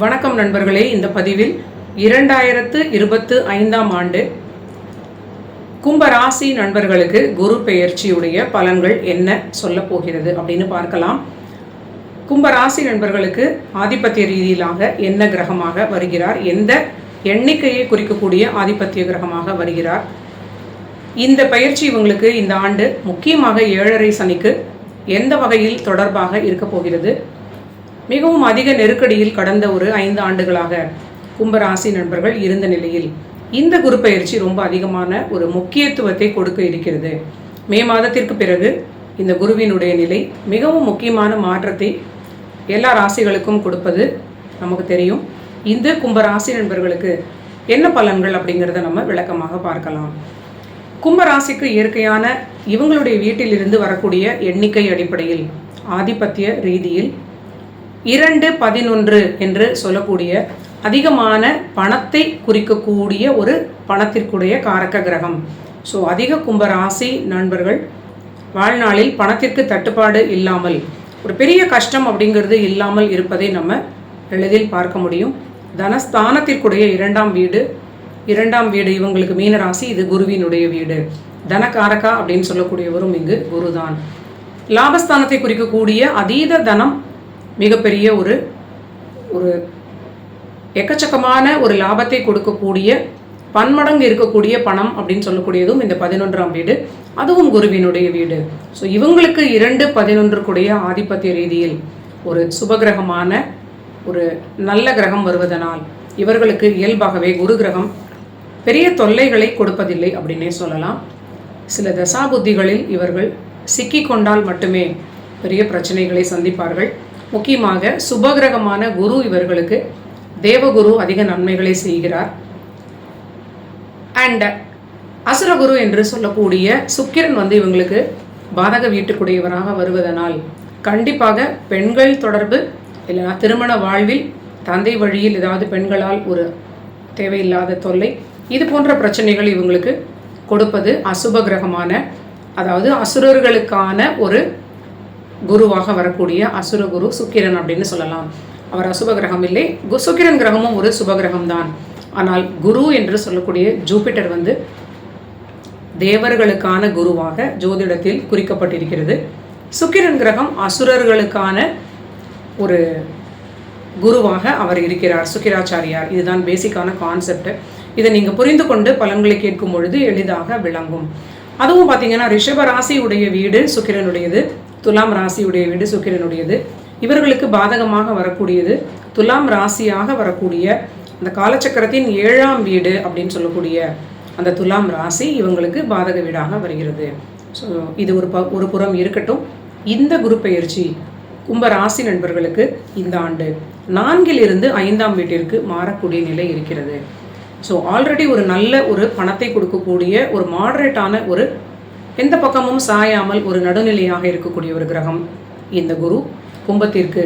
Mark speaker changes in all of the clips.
Speaker 1: வணக்கம் நண்பர்களே. இந்த பதிவில் இரண்டாயிரத்து இருபத்து ஐந்தாம் ஆண்டு கும்ப ராசி நண்பர்களுக்கு குரு பெயர்ச்சியுடைய பலன்கள் என்ன சொல்ல போகிறது அப்படின்னு பார்க்கலாம். கும்ப ராசி நண்பர்களுக்கு ஆதிபத்திய ரீதியிலாக என்ன கிரகமாக வருகிறார்? எந்த எண்ணிக்கையை குறிக்கக்கூடிய ஆதிபத்திய கிரகமாக வருகிறார்? இந்த பயிற்சி இவங்களுக்கு இந்த ஆண்டு முக்கியமாக ஏழரை சனிக்கு எந்த வகையில் தொடர்பாக இருக்க போகிறது? மிகவும் அதிக நெருக்கடியில் கடந்த ஒரு ஐந்து ஆண்டுகளாக கும்பராசி நண்பர்கள் இருந்த நிலையில் இந்த குரு பயிற்சி ரொம்ப அதிகமான ஒரு முக்கியத்துவத்தை கொடுக்க இருக்கிறது. மே மாதத்திற்கு பிறகு இந்த குருவினுடைய நிலை மிகவும் முக்கியமான மாற்றத்தை எல்லா ராசிகளுக்கும் கொடுப்பது நமக்கு தெரியும். இந்த கும்பராசி நண்பர்களுக்கு என்ன பலன்கள் அப்படிங்கிறத நம்ம விளக்கமாக பார்க்கலாம். கும்பராசிக்கு இயற்கையான இவங்களுடைய வீட்டிலிருந்து வரக்கூடிய எண்ணிக்கை அடிப்படையில் ஆதிபத்திய ரீதியில் இரண்டு பதினொன்று என்று சொல்லக்கூடிய அதிகமான பணத்தை குறிக்கக்கூடிய ஒரு பணத்திற்குடைய காரக கிரகம். ஸோ அதிக கும்பராசி நண்பர்கள் வாழ்நாளில் பணத்திற்கு தட்டுப்பாடு இல்லாமல் ஒரு பெரிய கஷ்டம் அப்படிங்கிறது இல்லாமல் இருப்பதை நம்ம எளிதில் பார்க்க முடியும். தனஸ்தானத்திற்குடைய இரண்டாம் வீடு இரண்டாம் வீடு இவங்களுக்கு மீனராசி இது குருவினுடைய வீடு. தனகாரகா அப்படின்னு சொல்லக்கூடியவரும் இங்கு குருதான். லாபஸ்தானத்தை குறிக்கக்கூடிய அதீத தனம் மிகப்பெரிய ஒரு ஒரு எக்கச்சக்கமான ஒரு லாபத்தை கொடுக்கக்கூடிய பன்மடங்கு இருக்கக்கூடிய பணம் அப்படின்னு சொல்லக்கூடியதும் இந்த பதினொன்றாம் வீடு. அதுவும் குருவினுடைய வீடு. ஸோ இவங்களுக்கு இரண்டு பதினொன்றுக்குடைய ஆதிபத்திய ரீதியில் ஒரு சுபகிரகமான ஒரு நல்ல கிரகம் வருவதனால் இவர்களுக்கு இயல்பாகவே குரு கிரகம் பெரிய தொல்லைகளை கொடுப்பதில்லை அப்படின்னே சொல்லலாம். சில தசாபுத்திகளில் இவர்கள் சிக்கி கொண்டால் மட்டுமே பெரிய பிரச்சனைகளை சந்திப்பார்கள். முக்கியமாக சுபகிரகமான குரு இவர்களுக்கு தேவகுரு அதிக நன்மைகளை செய்கிறார். அண்ட் அசுரகுரு என்று சொல்லக்கூடிய சுக்கிரன் வந்து இவங்களுக்கு பாதக வீட்டுக்குடையவராக வருவதனால் கண்டிப்பாக பெண்கள் தொடர்பு இல்லைனா திருமண வாழ்வில் தந்தை வழியில் ஏதாவது பெண்களால் ஒரு தேவையில்லாத தொல்லை இது போன்ற பிரச்சனைகள் இவங்களுக்கு கொடுப்பது அசுப கிரகமான அதாவது அசுரர்களுக்கான ஒரு குருவாக வரக்கூடிய அசுர குரு சுக்கிரன் அப்படின்னு சொல்லலாம். அவர் அசுப கிரகம் இல்லை. கு- சுக்கிரன் கிரகமும் ஒரு சுப கிரகம் தான் ஆனால் குரு என்று சொல்லக்கூடிய ஜூபிட்டர் வந்து தேவர்களுக்கான குருவாக ஜோதிடத்தில் குறிக்கப்பட்டிருக்கிறது. சுக்கிரன் கிரகம் அசுரர்களுக்கான ஒரு குருவாக அவர் இருக்கிறார். சுக்கிராச்சாரியார். இதுதான் பேசிக்கான கான்செப்ட் இதை நீங்கள் புரிந்து கொண்டு பலன்களை கேட்கும் பொழுது எளிதாக விளங்கும். அதுவும் பார்த்தீங்கன்னா ரிஷபராசியுடைய வீடு சுக்கிரனுடையது. துலாம் ராசியுடைய வீடு சுக்கிரனுடையது இவர்களுக்கு பாதகமாக வரக்கூடியது. துலாம் ராசியாக வரக்கூடிய அந்த காலச்சக்கரத்தின் ஏழாம் வீடு அப்படின்னு சொல்லக்கூடிய அந்த துலாம் ராசி இவங்களுக்கு பாதக வீடாக வருகிறது. ஸோ இது ஒரு ப ஒரு புறம் இருக்கட்டும். இந்த குரு பெயர்ச்சி கும்ப ராசி நண்பர்களுக்கு இந்த ஆண்டு நான்கில் இருந்து ஐந்தாம் வீட்டிற்கு மாறக்கூடிய நிலை இருக்கிறது. ஸோ ஆல்ரெடி ஒரு நல்ல ஒரு பணத்தை கொடுக்கக்கூடிய ஒரு மாடரேட்டான ஒரு எந்த பக்கமும் சாயாமல் ஒரு நடுநிலையாக இருக்கக்கூடிய ஒரு கிரகம். இந்த குரு கும்பத்திற்கு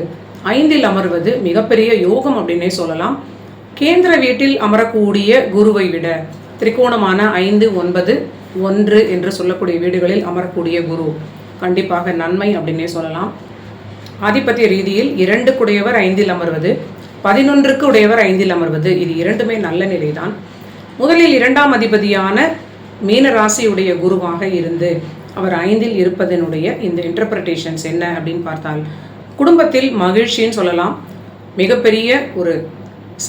Speaker 1: ஐந்தில் அமர்வது மிகப்பெரிய யோகம் அப்படின்னே சொல்லலாம். கேந்திர வீட்டில் அமரக்கூடிய குருவை விட திரிகோணமான ஐந்து ஒன்பது ஒன்று என்று சொல்லக்கூடிய வீடுகளில் அமரக்கூடிய குரு கண்டிப்பாக நன்மை அப்படின்னே சொல்லலாம். ஆதிபத்திய ரீதியில் இரண்டுக்குடையவர் ஐந்தில் அமர்வது பதினொன்றுக்கு உடையவர் ஐந்தில் அமர்வது இது இரண்டுமே நல்ல நிலைதான். முதலில் இரண்டாம் அதிபதியான மீன ராசியுடைய குருவாக இருந்து அவர் ஐந்தில் இருப்பதனுடைய இந்த இன்டர்பிரட்டேஷன்ஸ் என்ன அப்படின்னு பார்த்தால் குடும்பத்தில் மகிழ்ச்சின்னு சொல்லலாம். மிகப்பெரிய ஒரு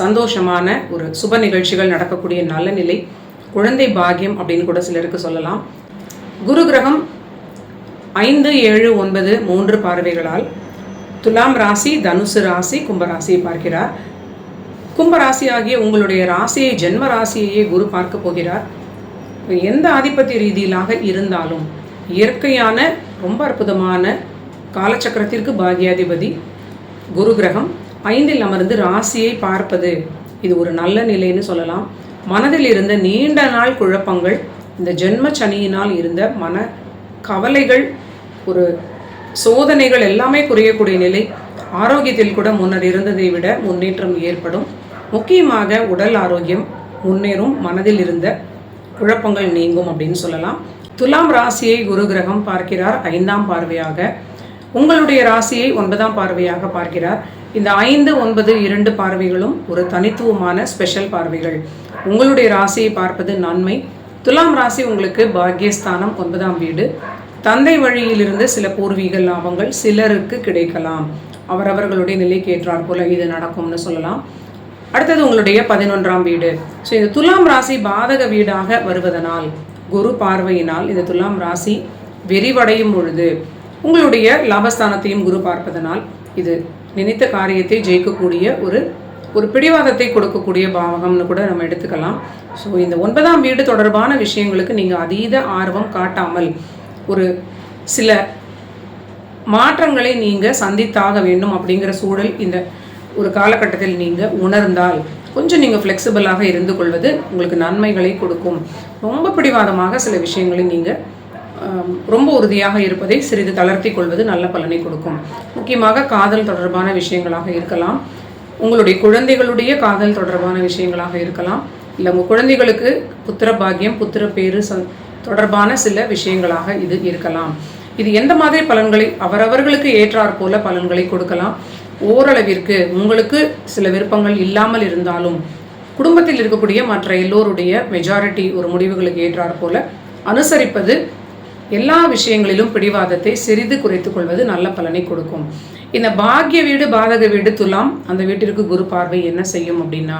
Speaker 1: சந்தோஷமான ஒரு சுப நிகழ்ச்சிகள் நடக்கக்கூடிய நல்ல நிலை. குழந்தை பாகியம் அப்படின்னு கூட சிலருக்கு சொல்லலாம். குரு கிரகம் ஐந்து ஏழு ஒன்பது மூன்று பார்வைகளால் துலாம் ராசி தனுசு ராசி கும்பராசியை பார்க்கிறார். கும்பராசி ஆகிய உங்களுடைய ராசியை ஜென்ம ராசியையே குரு பார்க்க போகிறார். எந்த ஆதிபத்திய ரீதியிலாக இருந்தாலும் இயற்கையான ரொம்ப அற்புதமான காலச்சக்கரத்திற்கு பாகியாதிபதி குரு கிரகம் ஐந்தில் அமர்ந்து ராசியை பார்ப்பது. இது ஒரு நல்ல நிலைன்னு சொல்லலாம். மனதில் இருந்த நீண்ட நாள் குழப்பங்கள் இந்த ஜென்ம சனியினால் இருந்த மன கவலைகள் ஒரு சோதனைகள் எல்லாமே குறையக்கூடிய நிலை. ஆரோக்கியத்தில் கூட முன்னர் இருந்ததை விட முன்னேற்றம் ஏற்படும். முக்கியமாக உடல் ஆரோக்கியம் முன்னேறும் மனதில் இருந்த குழப்பங்கள் நீங்கும் அப்படின்னு சொல்லலாம். துலாம் ராசியை குரு கிரகம் பார்க்கிறார். ஐந்தாம் பார்வையாக. உங்களுடைய ராசியை ஒன்பதாம் பார்வையாக பார்க்கிறார். இந்த ஐந்து ஒன்பது இரண்டு பார்வைகளும் ஒரு தனித்துவமான ஸ்பெஷல் பார்வைகள். உங்களுடைய ராசியை பார்ப்பது நன்மை. துலாம் ராசி உங்களுக்கு பாக்யஸ்தானம் ஒன்பதாம் வீடு. தந்தை வழியிலிருந்து சில பூர்வீக லாபங்கள் சிலருக்கு கிடைக்கலாம். அவரவர்களுடைய நிலைக்கு ஏற்றாற் போல இது நடக்கும்னு சொல்லலாம். அடுத்தது உங்களுடைய பதினொன்றாம் வீடு. ஸோ இந்த துலாம் ராசி பாதக வீடாக வருவதனால் குரு பார்வையினால் இந்த துலாம் ராசி விரிவடையும் பொழுது உங்களுடைய லாபஸ்தானத்தையும் குரு பார்ப்பதனால் இது நினைத்த காரியத்தை ஜெயிக்கக்கூடிய ஒரு ஒரு பிடிவாதத்தை கொடுக்கக்கூடிய பாவகம்னு கூட நம்ம எடுத்துக்கலாம். ஸோ இந்த ஒன்பதாம் வீடு தொடர்பான விஷயங்களுக்கு நீங்கள் அதீத ஆர்வம் காட்டாமல் ஒரு சில மாற்றங்களை நீங்கள் சந்தித்தாக வேண்டும் அப்படிங்கிற சூழல் இந்த ஒரு காலகட்டத்தில் நீங்கள் உணர்ந்தால் கொஞ்சம் நீங்கள் ஃப்ளெக்சிபிளாக இருந்து கொள்வது உங்களுக்கு நன்மைகளை கொடுக்கும். ரொம்ப பிடிவாதமாக சில விஷயங்களை நீங்கள் ரொம்ப உறுதியாக இருப்பதை சிறிது தளர்த்தி கொள்வது நல்ல பலனை கொடுக்கும். முக்கியமாக காதல் தொடர்பான விஷயங்களாக இருக்கலாம். உங்களுடைய குழந்தைகளுடைய காதல் தொடர்பான விஷயங்களாக இருக்கலாம். இல்லை உங்கள் குழந்தைகளுக்கு புத்திர பாக்கியம் புத்திர பேரு தொடர்பான சில விஷயங்களாக இது இருக்கலாம். இது எந்த மாதிரி பலன்களை அவரவர்களுக்கு ஏற்றாற் போல பலன்களை கொடுக்கலாம். ஓரளவிற்கு உங்களுக்கு சில விருப்பங்கள் இல்லாமல் இருந்தாலும் குடும்பத்தில் இருக்கக்கூடிய மற்ற எல்லோருடைய மெஜாரிட்டி ஒரு முடிவுகளுக்கு ஏற்றாற் போல அனுசரிப்பது எல்லா விஷயங்களிலும் பிடிவாதத்தை சிறிது குறைத்து கொள்வது நல்ல பலனை கொடுக்கும். இந்த பாக்கிய வீடு பாதக வீடு துலாம் அந்த வீட்டிற்கு குரு பார்வை என்ன செய்யும் அப்படின்னா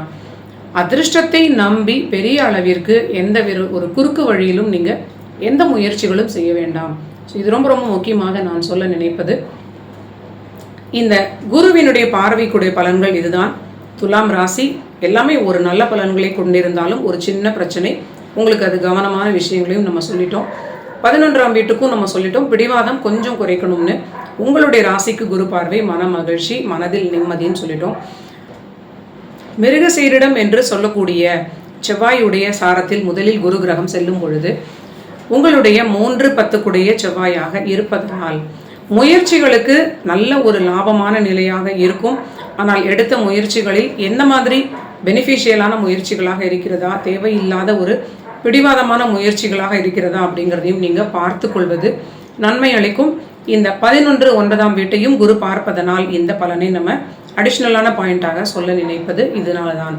Speaker 1: அதிர்ஷ்டத்தை நம்பி பெரிய அளவிற்கு எந்த ஒரு குறுக்கு வழியிலும் நீங்கள் எந்த முயற்சிகளும் செய்ய வேண்டாம். ஸோ இது ரொம்ப ரொம்ப முக்கியமாக நான் சொல்ல நினைப்பது. இந்த குருவினுடைய பார்வைக்குடைய பலன்கள் இதுதான். துலாம் ராசி எல்லாமே ஒரு நல்ல பலன்களை கொண்டிருந்தாலும் ஒரு சின்ன பிரச்சனை. உங்களுக்கு அது கவனமான விஷயங்களையும் நம்ம சொல்லிட்டோம். பதினொன்றாம் வீட்டுக்கும் நம்ம சொல்லிட்டோம். பிடிவாதம் கொஞ்சம் குறைக்கணும்னு. உங்களுடைய ராசிக்கு குரு பார்வை மன மகிழ்ச்சி மனதில் நிம்மதின்னு சொல்லிட்டோம். மிருகசீரிடம் என்று சொல்லக்கூடிய செவ்வாயுடைய சாரத்தில் முதலில் குரு கிரகம் செல்லும் பொழுது உங்களுடைய மூன்று பத்துக்குடைய செவ்வாயாக இருப்பதனால் முயற்சிகளுக்கு நல்ல ஒரு லாபமான நிலையாக இருக்கும். ஆனால் எடுத்த முயற்சிகளில் எந்த மாதிரி பெனிஃபிஷியலான முயற்சிகளாக இருக்கிறதா தேவையில்லாத ஒரு பிடிவாதமான முயற்சிகளாக இருக்கிறதா அப்படிங்கிறதையும் நீங்கள் பார்த்து கொள்வது நன்மை அளிக்கும். இந்த பதினொன்று ஒன்பதாம் வீட்டையும் குரு பார்ப்பதனால் இந்த பலனை நம்ம அடிஷ்னலான பாயிண்டாக சொல்ல நினைப்பது இதனால தான்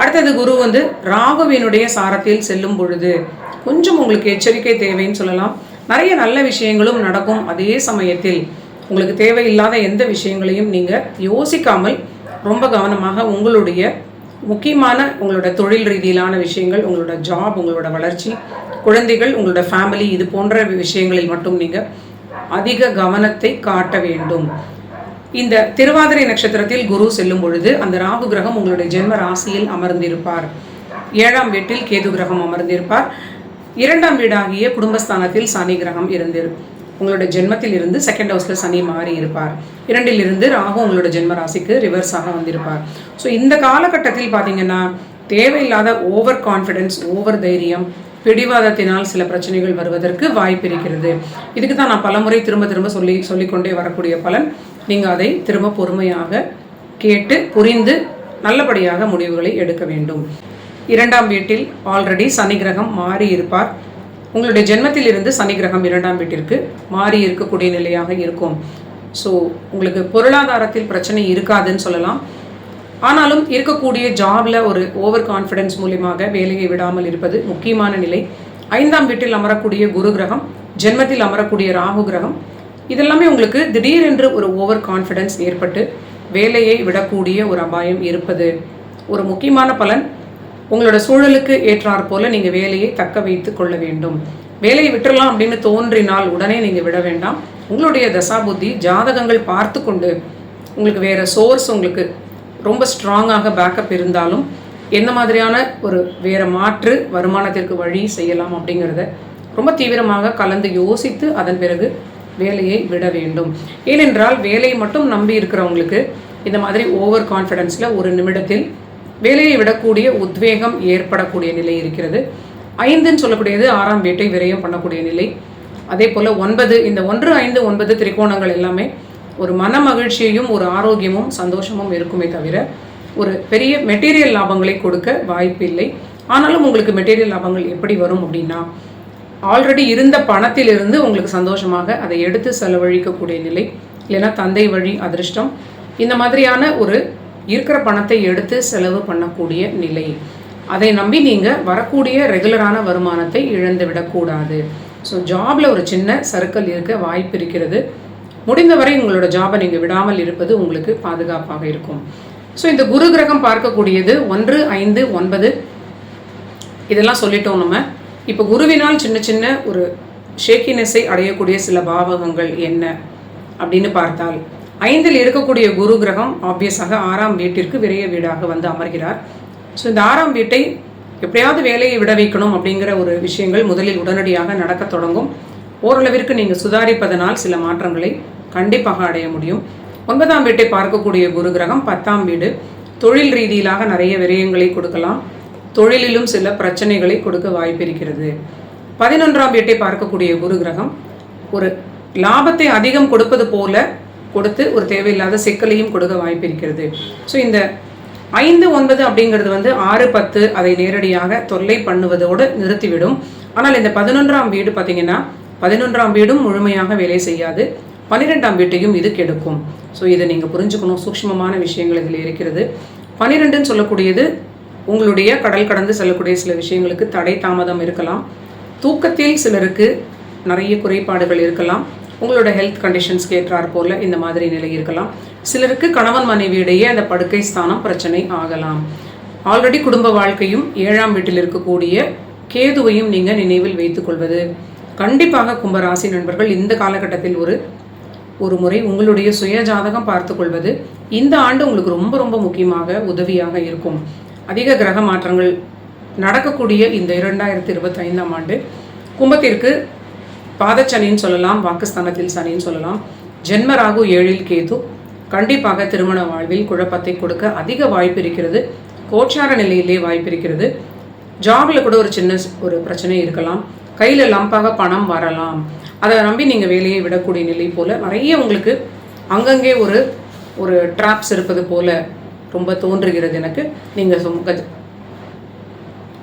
Speaker 1: அடுத்தது குரு வந்து ராகுவினுடைய சாரத்தில் செல்லும் பொழுது கொஞ்சம் உங்களுக்கு எச்சரிக்கை தேவைன்னு சொல்லலாம். நிறைய நல்ல விஷயங்களும் நடக்கும் அதே சமயத்தில் உங்களுக்கு தேவையில்லாத எந்த விஷயங்களையும் நீங்கள் யோசிக்காமல் ரொம்ப கவனமாக உங்களுடைய முக்கியமான உங்களோட தொழில் ரீதியிலான விஷயங்கள் உங்களோட ஜாப் உங்களோட வளர்ச்சி குழந்தைகள் உங்களோட ஃபேமிலி இது போன்ற விஷயங்களில் மட்டும் நீங்கள் அதிக கவனத்தை காட்ட வேண்டும். இந்த திருவாதிரை நட்சத்திரத்தில் குரு செல்லும் பொழுது அந்த ராகு கிரகம் உங்களுடைய ஜென்ம ராசியில் அமர்ந்திருப்பார். ஏழாம் வீட்டில் கேது கிரகம் அமர்ந்திருப்பார். இரண்டாம் வீடாகிய குடும்பஸ்தானத்தில் சனி கிரகம் இருந்திரு உங்களோட ஜென்மத்தில் இருந்து செகண்ட் ஹவுஸில் சனி மாறி இருப்பார். இரண்டில் இருந்து ராகு உங்களோட ஜென்ம ராசிக்கு ரிவர்ஸாக வந்திருப்பார். ஸோ இந்த காலகட்டத்தில் பார்த்தீங்கன்னா தேவையில்லாத ஓவர் கான்ஃபிடென்ஸ் ஓவர் தைரியம் பிடிவாதத்தினால் சில பிரச்சனைகள் வருவதற்கு வாய்ப்பு இருக்கிறது. இதுக்கு தான் நான் பலமுறை திரும்ப திரும்ப சொல்லி சொல்லிக்கொண்டே வரக்கூடிய பலன். நீங்கள் அதை திரும்ப பொறுமையாக கேட்டு புரிந்து நல்லபடியாக முடிவுகளை எடுக்க வேண்டும். இரண்டாம் வீட்டில் ஆல்ரெடி சனி கிரகம் மாறி இருப்பார். உங்களுடைய ஜென்மத்தில் இருந்து சனி கிரகம் இரண்டாம் வீட்டிற்கு மாறி இருக்கக்கூடிய நிலையாக இருக்கும். ஸோ உங்களுக்கு பொருளாதாரத்தில் பிரச்சனை இருக்காதுன்னு சொல்லலாம். ஆனாலும் இருக்கக்கூடிய ஜாபில் ஒரு ஓவர் கான்ஃபிடென்ஸ் மூலியமாக வேலையை விடாமல் இருப்பது முக்கியமான நிலை. ஐந்தாம் வீட்டில் அமரக்கூடிய குரு கிரகம் ஜென்மத்தில் அமரக்கூடிய ராகு கிரகம் இதெல்லாமே உங்களுக்கு திடீரென்று ஒரு ஓவர் கான்ஃபிடென்ஸ் ஏற்பட்டு வேலையை விடக்கூடிய ஒரு அபாயம் இருப்பது. ஒரு முக்கியமான பலன் உங்களோட சூழலுக்கு ஏற்றாற் போல நீங்கள் வேலையை தக்க வைத்து கொள்ள வேண்டும். வேலையை விட்டுறலாம் அப்படின்னு தோன்றினால் உடனே நீங்கள் விட வேண்டாம். உங்களுடைய தசாபுத்தி ஜாதகங்கள் பார்த்து கொண்டு உங்களுக்கு வேறு சோர்ஸ் உங்களுக்கு ரொம்ப ஸ்ட்ராங்காக பேக்கப் இருந்தாலும் எந்த மாதிரியான ஒரு வேறு மாற்று வருமானத்திற்கு வழி செய்யலாம் அப்படிங்கிறத ரொம்ப தீவிரமாக கலந்து யோசித்து அதன் பிறகு வேலையை விட வேண்டும். ஏனென்றால் வேலையை மட்டும் நம்பி இருக்கிறவங்களுக்கு இந்த மாதிரி ஓவர் கான்ஃபிடென்ஸில் ஒரு நிமிடத்தில் வேலையை விடக்கூடிய உத்வேகம் ஏற்படக்கூடிய நிலை இருக்கிறது. ஐந்துன்னு சொல்லக்கூடியது ஆறாம் வீட்டை விரயம் பண்ணக்கூடிய நிலை. அதே போல் ஒன்பது இந்த ஒன்று ஐந்து ஒன்பது திரிகோணங்கள் எல்லாமே ஒரு மன மகிழ்ச்சியையும் ஒரு ஆரோக்கியமும் சந்தோஷமும் இருக்குமே தவிர ஒரு பெரிய மெட்டீரியல் லாபங்களை கொடுக்க வாய்ப்பில்லை ஆனாலும் உங்களுக்கு மெட்டீரியல் லாபங்கள் எப்படி வரும் அப்படின்னா ஆல்ரெடி இருந்த பணத்திலிருந்து உங்களுக்கு சந்தோஷமாக அதை எடுத்து செலவழிக்கக்கூடிய நிலை. இல்லைன்னா தந்தை வழி அதிர்ஷ்டம். இந்த மாதிரியான ஒரு இருக்கிற பணத்தை எடுத்து செலவு பண்ணக்கூடிய நிலை. அதை நம்பி நீங்கள் வரக்கூடிய ரெகுலரான வருமானத்தை இழந்து விடக்கூடாது. ஸோ ஜாபில் ஒரு சின்ன சர்க்கிள் இருக்க வாய்ப்பு இருக்கிறது. முடிந்தவரை உங்களோட ஜாபை நீங்கள் விடாமல் இருப்பது உங்களுக்கு பாதுகாப்பாக இருக்கும். ஸோ இந்த குரு கிரகம் பார்க்கக்கூடியது ஒன்று ஐந்து ஒன்பது. இதெல்லாம் சொல்லிட்டோம் நம்ம. இப்போ குருவினால் சின்ன சின்ன ஒரு ஷேக்கினஸை அடையக்கூடிய சில பாவகங்கள் என்ன? அப்படின்னு பார்த்தால் ஐந்தில் இருக்கக்கூடிய குரு கிரகம் ஆப்வியஸாக ஆறாம் வீட்டிற்கு விரைய வீடாக வந்து அமர்கிறார். ஸோ இந்த ஆறாம் வீட்டை எப்படியாவது வேலையை விட வைக்கணும் அப்படிங்கிற ஒரு விஷயங்கள் முதலில் உடனடியாக நடக்க தொடங்கும். ஓரளவிற்கு நீங்கள் சுதாரிப்பதனால் சில மாற்றங்களை கண்டிப்பாக அடைய முடியும். ஒன்பதாம் வீட்டை பார்க்கக்கூடிய குரு கிரகம் பத்தாம் வீடு. தொழில் ரீதியிலாக நிறைய விரயங்களை கொடுக்கலாம். தொழிலிலும் சில பிரச்சனைகளை கொடுக்க வாய்ப்பிருக்கிறது. பதினொன்றாம் வீட்டை பார்க்கக்கூடிய குரு கிரகம் ஒரு லாபத்தை அதிகம் கொடுப்பது போல கொடுத்து ஒரு தேவையில்லாத சிக்கலையும் கொடுக்க வாய்ப்பு இருக்கிறது. ஸோ இந்த ஐந்து ஒன்பது அப்படிங்கிறது வந்து ஆறு பத்து அதை நேரடியாக தொல்லை பண்ணுவதோடு நிறுத்திவிடும். ஆனால் இந்த பதினொன்றாம் வீடு பார்த்தீங்கன்னா பதினொன்றாம் வீடும் முழுமையாக வேலை செய்யாது. பன்னிரெண்டாம் வீட்டையும் இது கெடுக்கும். ஸோ இதை நீங்கள் புரிஞ்சுக்கணும். சூக்ஷ்மமான விஷயங்கள் இதில் இருக்கிறது. பன்னிரெண்டுன்னு சொல்லக்கூடியது உங்களுடைய கடல் கடந்து செல்லக்கூடிய சில விஷயங்களுக்கு தடை தாமதம் இருக்கலாம். தூக்கத்தில் சிலருக்கு நிறைய குறைபாடுகள் இருக்கலாம். உங்களோட ஹெல்த் கண்டிஷன்ஸ்க்கு ஏற்றார் போல இந்த மாதிரி நிலை இருக்கலாம். சிலருக்கு கணவன் மனைவியிடையே அந்த படுக்கை ஸ்தானம் பிரச்சனை ஆகலாம். ஆல்ரெடி குடும்ப வாழ்க்கையும் ஏழாம் வீட்டில் இருக்கக்கூடிய கேதுவையும் நீங்கள் நினைவில் வைத்துக்கொள்வது கண்டிப்பாக கும்பராசி நண்பர்கள் இந்த காலகட்டத்தில் ஒரு ஒரு முறை உங்களுடைய சுய ஜாதகம் பார்த்து கொள்வது இந்த ஆண்டு உங்களுக்கு ரொம்ப ரொம்ப முக்கியமாக உதவியாக இருக்கும். அதிக கிரக மாற்றங்கள் நடக்கக்கூடிய இந்த இரண்டாயிரத்தி இருபத்தி ஐந்தாம் ஆண்டு கும்பத்திற்கு பாதச்சனின்னு சொல்லலாம் வாக்குஸ்தானத்தில் சனின்னு சொல்லலாம். ஜென்மராகு ஏழில் கேது. கண்டிப்பாக திருமண வாழ்வில் குழப்பத்தை கொடுக்க அதிக வாய்ப்பு இருக்கிறது. கோச்சார நிலையிலே வாய்ப்பு இருக்கிறது. ஜாபில் கூட ஒரு சின்ன ஒரு பிரச்சனை இருக்கலாம். கையில் லம்பாக பணம் வரலாம். அதை நம்பி நீங்கள் வேலையை விடக்கூடிய நிலை போல் நிறைய உங்களுக்கு அங்கங்கே ஒரு ஒரு ட்ராப்ஸ் இருப்பது போல் ரொம்ப தோன்றுகிறது எனக்கு. நீங்கள் சுமக்க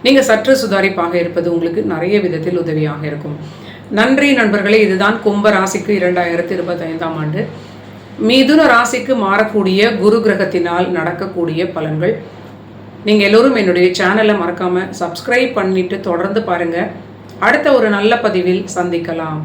Speaker 1: நீங்கள் சற்று சுதாரிப்பாக இருப்பது உங்களுக்கு நிறைய விதத்தில் உதவியாக இருக்கும். நன்றி நண்பர்களே இதுதான் கும்ப ராசிக்கு இரண்டாயிரத்தி இருபத்தைந்தாம் ஆண்டு. மிதுன ராசிக்கு மாறக்கூடிய குரு கிரகத்தினால் நடக்கக்கூடிய பலன்கள். நீங்கள் எல்லோரும் என்னுடைய சேனலை மறக்காமல் சப்ஸ்கிரைப் பண்ணிட்டு தொடர்ந்து பாருங்கள் அடுத்த ஒரு நல்ல பதிவில் சந்திக்கலாம்.